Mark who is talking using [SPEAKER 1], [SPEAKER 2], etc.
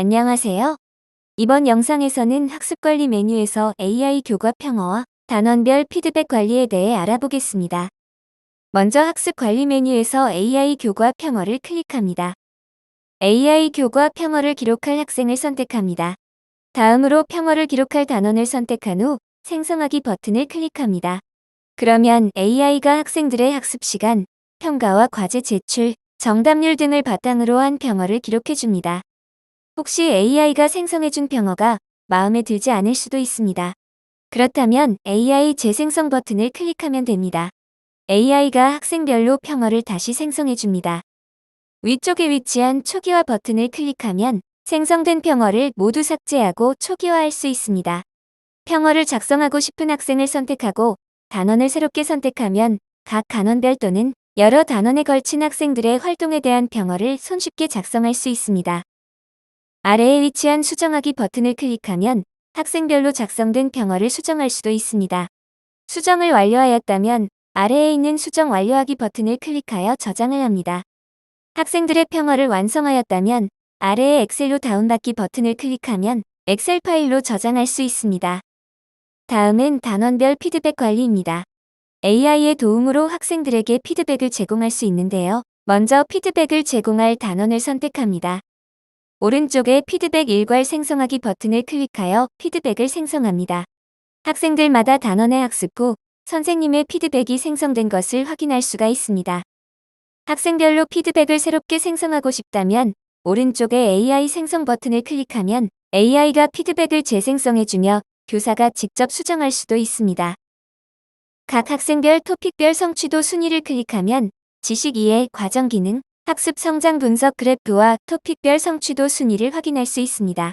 [SPEAKER 1] 안녕하세요. 이번 영상에서는 학습관리 메뉴에서 AI 교과 평어와 단원별 피드백 관리에 대해 알아보겠습니다. 먼저 학습관리 메뉴에서 AI 교과 평어를 클릭합니다. AI 교과 평어를 기록할 학생을 선택합니다. 다음으로 평어를 기록할 단원을 선택한 후 생성하기 버튼을 클릭합니다. 그러면 AI가 학생들의 학습 시간, 평가와 과제 제출, 정답률 등을 바탕으로 한 평어를 기록해줍니다. 혹시 AI가 생성해준 평어가 마음에 들지 않을 수도 있습니다. 그렇다면 AI 재생성 버튼을 클릭하면 됩니다. AI가 학생별로 평어를 다시 생성해줍니다. 위쪽에 위치한 초기화 버튼을 클릭하면 생성된 평어를 모두 삭제하고 초기화할 수 있습니다. 평어를 작성하고 싶은 학생을 선택하고 단원을 새롭게 선택하면 각 단원별 또는 여러 단원에 걸친 학생들의 활동에 대한 평어를 손쉽게 작성할 수 있습니다. 아래에 위치한 수정하기 버튼을 클릭하면 학생별로 작성된 평어를 수정할 수도 있습니다. 수정을 완료하였다면 아래에 있는 수정 완료하기 버튼을 클릭하여 저장을 합니다. 학생들의 평어를 완성하였다면 아래의 엑셀로 다운받기 버튼을 클릭하면 엑셀 파일로 저장할 수 있습니다. 다음은 단원별 피드백 관리입니다. AI의 도움으로 학생들에게 피드백을 제공할 수 있는데요. 먼저 피드백을 제공할 단원을 선택합니다. 오른쪽에 피드백 일괄 생성하기 버튼을 클릭하여 피드백을 생성합니다. 학생들마다 단원의 학습 후 선생님의 피드백이 생성된 것을 확인할 수가 있습니다. 학생별로 피드백을 새롭게 생성하고 싶다면 오른쪽에 AI 생성 버튼을 클릭하면 AI가 피드백을 재생성해주며 교사가 직접 수정할 수도 있습니다. 각 학생별 토픽별 성취도 순위를 클릭하면 지식 이해, 과정 기능, 학습 성장 분석 그래프와 토픽별 성취도 순위를 확인할 수 있습니다.